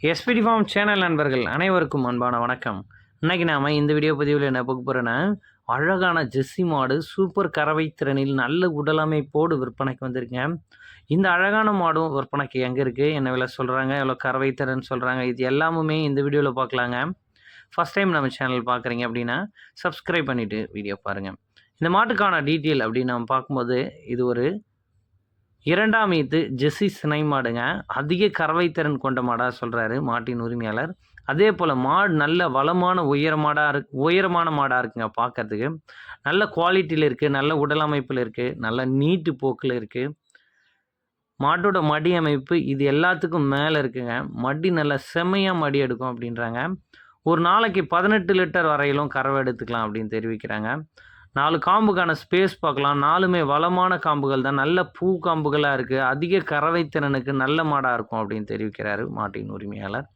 SPD form channel நண்பர்கள் அனைவருக்கும் அன்பான வணக்கம். இன்னைக்கு நாம் இந்த வீடியோ பதிவில் என்ன பார்க்க போகிறேன்னா அழகான ஜெஸ்ஸி மாடு சூப்பர் கறவை திறனில் நல்ல உடலமைப்போடு விற்பனைக்கு வந்திருங்க இந்த அழகான மாடும் விற்பனைக்கு எங்கே இருக்குது என்ன விலை சொல்கிறாங்க எவ்வளோ கறவை திறன் சொல்கிறாங்க இது எல்லாமுமே இந்த வீடியோவில் பார்க்கலாங்க. ஃபஸ்ட் டைம் நம்ம சேனல் பார்க்குறீங்க அப்படின்னா சப்ஸ்கிரைப் பண்ணிவிட்டு வீடியோ பாருங்கள் இந்த மாட்டுக்கான டீட்டெயில் அப்படின்னு நம்ம பார்க்கும்போது இது ஒரு இரண்டாம் ஈத்து ஜெஸ்ஸி சினை மாடுங்க. அதிக கறவை திறன் கொண்ட மாடாக சொல்கிறாரு மாட்டின் உரிமையாளர். அதே போல் மாடு நல்ல வளமான உயர மாடாக இருக்கு உயரமான மாடாக இருக்குங்க பார்க்கறதுக்கு நல்ல குவாலிட்டியில் இருக்குது நல்ல உடல் அமைப்பில் இருக்குது நல்ல நீட்டு போக்கில் இருக்குது மாட்டோட மடி அமைப்பு இது எல்லாத்துக்கும் மேலே இருக்குங்க. மடி நல்லா செம்மையாக மடி எடுக்கும் அப்படின்றாங்க. ஒரு நாளைக்கு பதினெட்டு லிட்டர் வரையிலும் கறவை எடுத்துக்கலாம் அப்படின்னு தெரிவிக்கிறாங்க. நாலு காம்புக்கான ஸ்பேஸ் பார்க்கலாம். நாலுமே வளமான காம்புகள் தான். நல்ல பூ காம்புகளாக இருக்குது அதிக கறவை திறனுக்கு நல்ல மாடாக இருக்கும் அப்படின்னு தெரிவிக்கிறாரு மாட்டின் உரிமையாளர்.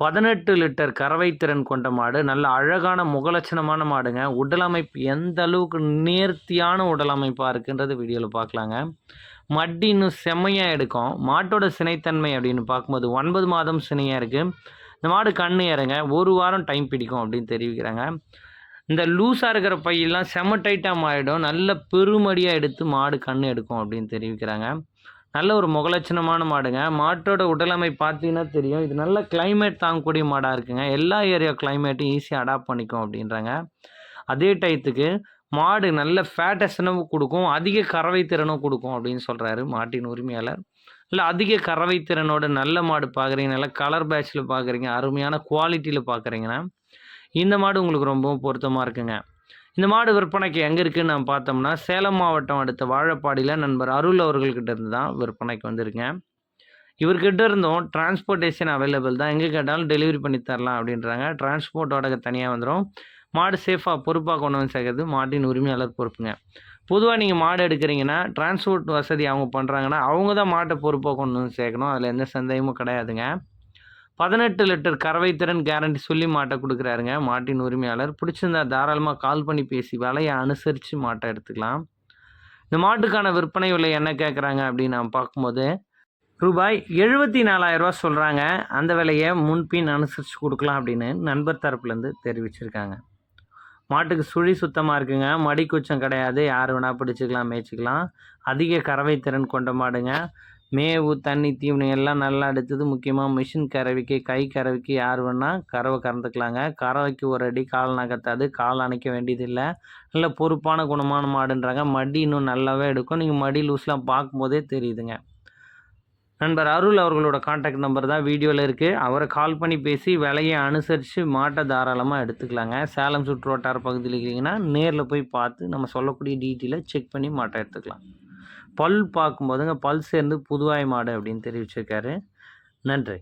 பதினெட்டு லிட்டர் கறவை திறன் கொண்ட மாடு. நல்ல அழகான முகலட்சணமான மாடுங்க. உடலமைப்பு எந்த அளவுக்கு நேர்த்தியான உடலமைப்பாக இருக்குன்றது வீடியோவில் பார்க்கலாங்க. மட்டி இன்னும் செம்மையாக எடுக்கும். மாட்டோட சினைத்தன்மை அப்படின்னு பார்க்கும்போது ஒன்பது மாதம் சினையாக இருக்குது இந்த மாடு கண்ணு இறங்க ஒரு வாரம் டைம் பிடிக்கும் அப்படின்னு தெரிவிக்கிறாங்க. இந்த லூஸாக இருக்கிற பையெல்லாம் செம டைட்டாக மாறிடும். நல்ல பெருமடியாக எடுத்து மாடு கண் எடுக்கும் அப்படின்னு தெரிவிக்கிறாங்க. நல்ல ஒரு முகலட்சணமான மாடுங்க. மாட்டோட உடலமை பார்த்தீங்கன்னா தெரியும். இது நல்ல கிளைமேட் தாங்கக்கூடிய மாடாக இருக்குங்க. எல்லா ஏரியா கிளைமேட்டும் ஈஸியாக அடாப்ட் பண்ணிக்கும் அப்படின்றாங்க. அதே டயத்துக்கு மாடு நல்ல ஃபேட்டஸ்னும் கொடுக்கும். அதிக கறவை திறனும் கொடுக்கும் அப்படின்னு சொல்கிறாரு மாட்டின் உரிமையாளர். இல்லை அதிக கறவை திறனோட நல்ல மாடு பார்க்குறீங்க நல்ல கலர் பேட்சில் பார்க்குறீங்க அருமையான குவாலிட்டியில் பார்க்குறீங்கன்னா இந்த மாடு உங்களுக்கு ரொம்பவும் பொருத்தமாக இருக்குங்க. இந்த மாடு விற்பனைக்கு எங்கே இருக்குன்னு நம்ம பார்த்தோம்னா சேலம் மாவட்டம் அடுத்த வாழப்பாடியில் நண்பர் அருள் அவர்கள்கிட்ட இருந்து தான் விற்பனைக்கு வந்திருக்கேன். இவர்கிட்ட இருந்தும் டிரான்ஸ்போர்ட்டேஷன் அவைலபிள் தான். எங்கே கேட்டாலும் டெலிவரி பண்ணி தரலாம் அப்படின்றாங்க. டிரான்ஸ்போர்ட் வாடகை தனியாக வந்துடும் மாடு சேஃபாக பொறுப்பாக கொண்டு வந்து சேர்க்கறது மாட்டின் உரிமையாளர் பொறுப்புங்க. பொதுவாக நீங்கள் மாடு எடுக்கிறீங்கன்னா டிரான்ஸ்போர்ட் வசதி அவங்க பண்ணுறாங்கன்னா அவங்க தான் மாட்டை பொறுப்பாக கொண்டு வந்து சேர்க்கணும். அதில் எந்த சந்தேகமும் கிடையாதுங்க. பதினெட்டு லிட்டர் கறவை திறன் கேரண்டி சொல்லி மாட்டை கொடுக்குறாருங்க. மாட்டின் உரிமையாளர். பிடிச்சிருந்தா தாராளமாக கால் பண்ணி பேசி விலையை அனுசரித்து மாட்டை எடுத்துக்கலாம். இந்த மாட்டுக்கான விற்பனை விலை என்ன கேட்குறாங்க அப்படின்னு நான் பார்க்கும்போது ரூபாய் எழுபத்தி நாலாயிரரூவா சொல்கிறாங்க அந்த விலையை முன்பின் அனுசரித்து கொடுக்கலாம் அப்படின்னு நண்பர் தரப்புலேருந்து தெரிவிச்சிருக்காங்க. மாட்டுக்கு சுழி சுத்தமாக இருக்குங்க. மடிக்குச்சம் கிடையாது. யார் வேணால் பிடிச்சிக்கலாம் மேய்ச்சிக்கலாம். அதிக கறவை திறன் கொண்ட மாடுங்க. மேவு தண்ணி தீவனம் எல்லாம் நல்லா எடுத்தது முக்கியமாக மிஷின் கறவைக்கு கை கறவைக்கு யார் வேணால் கறவை கறந்துக்கலாங்க. கறவைக்கு ஒரு அடி கால் நகர்த்தாது. கால் அணைக்க வேண்டியதில்லை. நல்ல பொறுப்பான குணமான மாடுன்றாங்க. மடி இன்னும் நல்லாவே எடுக்கும். நீங்கள் மடி லூஸ்லாம் பார்க்கும்போதே தெரியுதுங்க. நண்பர் அருள் அவர்களோட காண்டாக்ட் நம்பர் தான் வீடியோவில் இருக்குது அவரை கால் பண்ணி பேசி விலையை அனுசரித்து மாட்டை தாராளமாக எடுத்துக்கலாங்க. சேலம் சுற்று வட்டார பகுதியில் இருக்கிறீங்கன்னா நேரில் போய் பார்த்து நம்ம சொல்லக்கூடிய டீட்டெயிலை செக் பண்ணி மாட்டை எடுத்துக்கலாம். பல் பார்க்கும்போதுங்க பல் சேர்ந்து புதுவாய் மாடு அப்படின்னு தெரிவிச்சிருக்காரு. நன்றி.